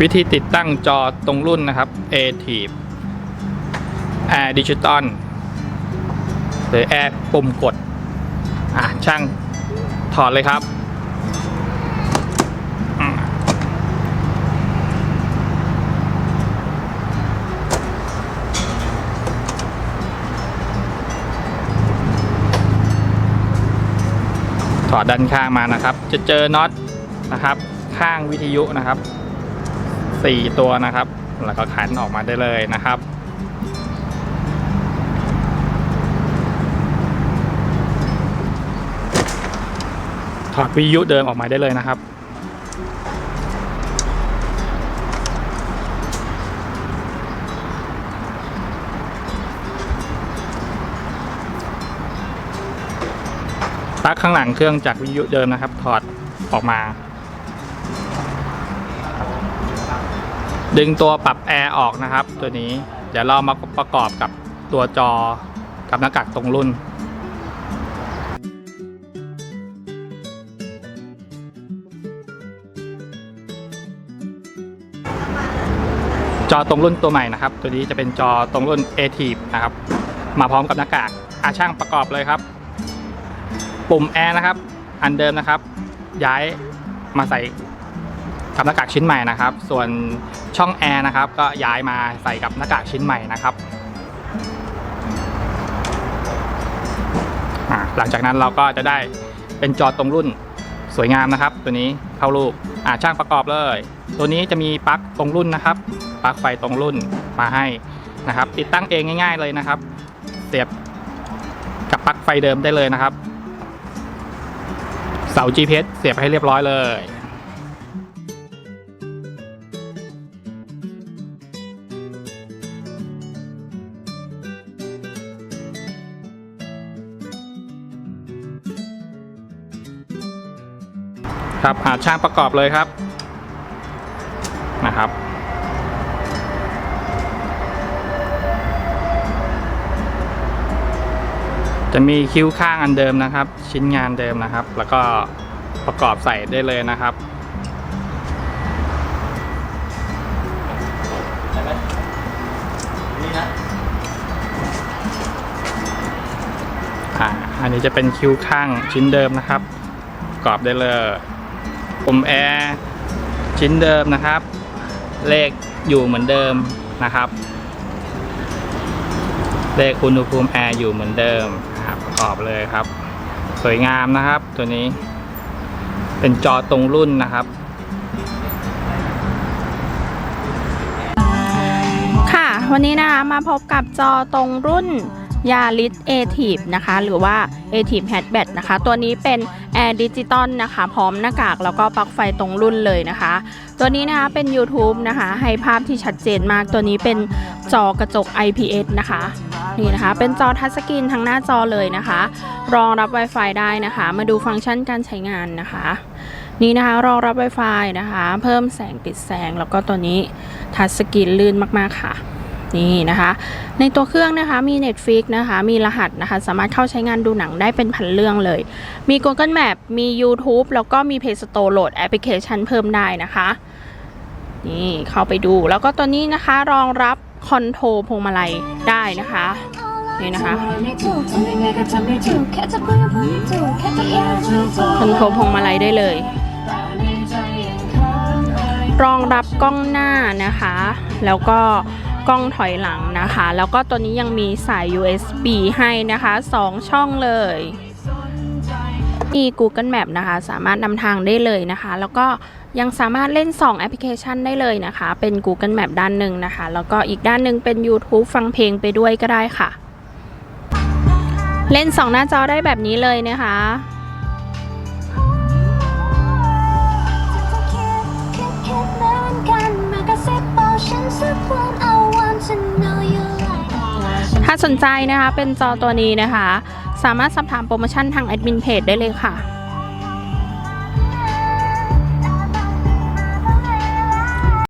วิธีติดตั้งจอตรงรุ่นนะครับ a t i v Air Digital หรือ Air ปุ่มกด อะ ช่างถอดเลยครับ ถอดด้านข้างมานะครับ จะเจอน็อตนะครับ ข้างวิทยุนะครับ สี่ตัวนะครับ แล้วก็ขันออกมาได้เลยนะครับถอดวิทยุเดิมออกมาได้เลยนะครับ ปลั๊กข้างหลังเครื่องจากวิทยุเดิมนะครับ ถอดออกมา ดึงตัวปรับแอร์ออกนะครับ ตัวนี้เดี๋ยวเรามาประกอบกับตัวจอกับหน้ากากตรงรุ่นจอตรงรุ่นตัวใหม่นะครับ ตัวนี้จะเป็นจอตรงรุ่น a t i v นะครับ มาพร้อมกับหน้ากากอาช่างประกอบเลยครับ ปุ่มแอร์นะครับ อันเดิมนะครับ ย้ายมาใส่ กับหน้ากากชิ้นใหม่นะครับ ส่วนช่องแอร์นะครับ ก็ย้ายมาใส่กับหน้ากากชิ้นใหม่นะครับหลังจากนั้นเราก็จะได้เป็นจอตรงรุ่นสวยงามนะครับ ตัวนี้เข้ารูปอ่าช่างประกอบเลย ตัวนี้จะมีปลั๊กตรงรุ่นนะครับปลั๊กไฟตรงรุ่นมาให้นะครับ ติดตั้งเองง่าย ๆเลยนะครับ เสียบกับปลั๊กไฟเดิมได้เลยนะครับ เสา GPS เสียบให้เรียบร้อยเลย ครับหาช่างประกอบเลยครับนะครับ จะมีคิ้วข้างอันเดิมนะครับ ชิ้นงานเดิมนะครับ แล้วก็ประกอบใส่ได้เลยนะครับอ่าอันนี้จะเป็นคิ้วข้างชิ้นเดิมนะครับประกอบได้เลย ปุ่มแอร์ชิ้นเดิมนะครับ เลขอยู่เหมือนเดิมนะครับ เลขอุณหภูมิแอร์อยู่เหมือนเดิมนะครับประกอบเลยครับ สวยงามนะครับ ตัวนี้ เป็นจอตรงรุ่นนะครับค่ะวันนี้นะคะมาพบกับจอตรงรุ่น ยาลิส a t i v นะคะ หรือว่า a t i v Hatchback นะคะ ตัวนี้เป็น Air Digital นะคะ พร้อมหน้ากากแล้วก็ปลั๊กไฟตรงรุ่นเลยนะคะ ตัวนี้นะคะเป็น YouTube นะคะ ให้ภาพที่ชัดเจนมากตัวนี้เป็นจอกระจก IPS นะคะนี่นะคะ เป็นจอทัชสกรีนทั้งหน้าจอเลยนะคะ รองรับ Wi-Fi ได้นะคะ มาดูฟังก์ชันการใช้งานนะคะ นี่นะคะรองรับ Wi-Fi นะคะ เพิ่มแสงปิดแสงแล้วก็ตัวนี้ทัชสกรีนลื่นมากๆค่ะ นี่นะคะ ในตัวเครื่องนะคะมี Netflix นะคะมีรหัสนะคะ สามารถเข้าใช้งานดูหนังได้เป็นพันเรื่องเลย มี Google Map มี YouTube แล้วก็มี Play Store โหลดแอปพลิเคชันเพิ่มได้นะคะนี่เข้าไปดูแล้วก็ตัวนี้นะคะรองรับคอนโทรพวงมาลัยได้นะคะนี่นะคะคอนโทรพวงมาลัยได้เลย รองรับกล้องหน้านะคะ แล้วก็ กล้องถอยหลังนะคะ แล้วก็ตัวนี้ยังมีสาย USB ให้นะคะ 2 ช่องเลยมี Google Map นะคะ สามารถนำทางได้เลยนะคะ แล้วก็ยังสามารถเล่น 2 แอปพลิเคชันได้เลยนะคะ เป็น Google Map ด้านหนึ่งนะคะ แล้วก็อีกด้านหนึ่งเป็น YouTube ฟังเพลงไปด้วยก็ได้ค่ะ เล่น 2 หน้าจอได้แบบนี้เลยนะคะ สนใจนะคะเป็นจอตัวนี้นะคะ สามารถสอบถามโปรโมชั่นทางแอดมินเพจได้เลยค่ะ